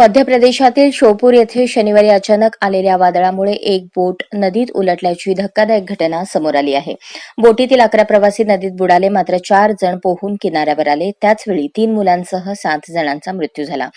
मध्य प्रदेशातील शोपूर येथे शनिवारी अचानक आलेल्या वादळामुळे एक बोट नदीत उलटल्याची धक्कादायक घटना समोर आली आहे. बोटीतील अकरा प्रवासी नदीत बुडाले मात्र चार जण पोहून किनाऱ्यावर आले. त्याचवेळी तीन मुलांसह सात जणांचा मृत्यू झाला.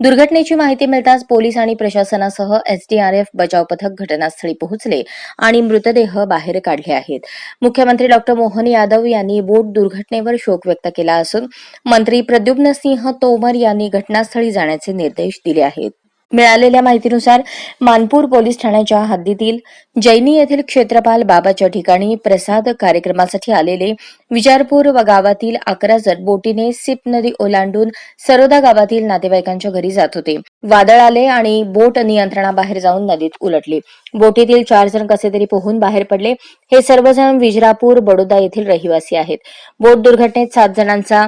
दुर्घटनेची माहिती मिळताच पोलीस आणि प्रशासनासह एसडीआरएफ बचाव पथक घटनास्थळी पोहोचले आणि मृतदेह बाहेर काढले आहेत. मुख्यमंत्री डॉक्टर मोहन यादव यांनी बोट दुर्घटनेवर शोक व्यक्त केला असून मंत्री प्रद्युम्न सिंह तोमर यांनी घटनास्थळी जाण्याचे निर्देश दिले आहेत. मिळालेल्या माहितीनुसार मानपूर पोलीस ठाण्याच्या हद्दीतील जैनी येथील क्षेत्रपाल बाबाच्या ठिकाणी प्रसाद कार्यक्रमासाठी आलेले विचारपूर व गावातील अकरा जण बोटीने सिप नदी ओलांडून सरोदा गावातील नातेवाईकांच्या घरी जात होते. वादळ आले आणि बोट नियंत्रणाबाहेर जाऊन नदीत उलटली. बोटीतील चार जण कसे तरी पोहून बाहेर पडले. हे सर्वजण विजरापूर बडोदा येथील रहिवासी आहेत. बोट दुर्घटनेत सात जणांचा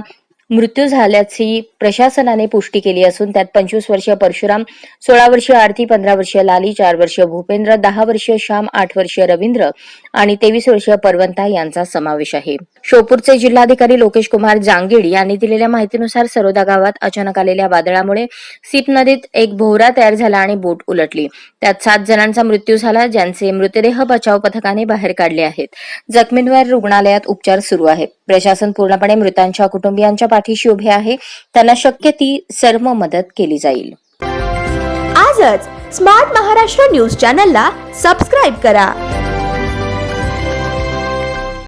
मृत्यू झाल्याची प्रशासनाने पुष्टी केली असून त्यात पंचवीस वर्षीय परशुराम सोळा वर्षीय आरती पंधरा वर्षीय लाली चार वर्षीय भूपेंद्र दहा वर्षीय श्याम आठ वर्षीय रवींद्र आणि तेवीस वर्षीय परवंता यांचा समावेश आहे. शोपूरचे जिल्हाधिकारी लोकेश कुमार जांगीड यांनी दिलेल्या माहितीनुसार सरोदा गावात अचानक आलेल्या वादळामुळे सीप नदीत एक भोवरा तयार झाला आणि बोट उलटली. त्यात सात जणांचा मृत्यू झाला ज्यांचे मृतदेह बचाव पथकाने बाहेर काढले आहेत. जखमींवर रुग्णालयात उपचार सुरू आहेत. प्रशासन पूर्णपणे मृतांच्या कुटुंबियांच्या पाठीशी उभे आहे. त्यांना शक्य ती सर्व मदत केली जाईल. आजच स्मार्ट महाराष्ट्र न्यूज चॅनलला सबस्क्राईब करा.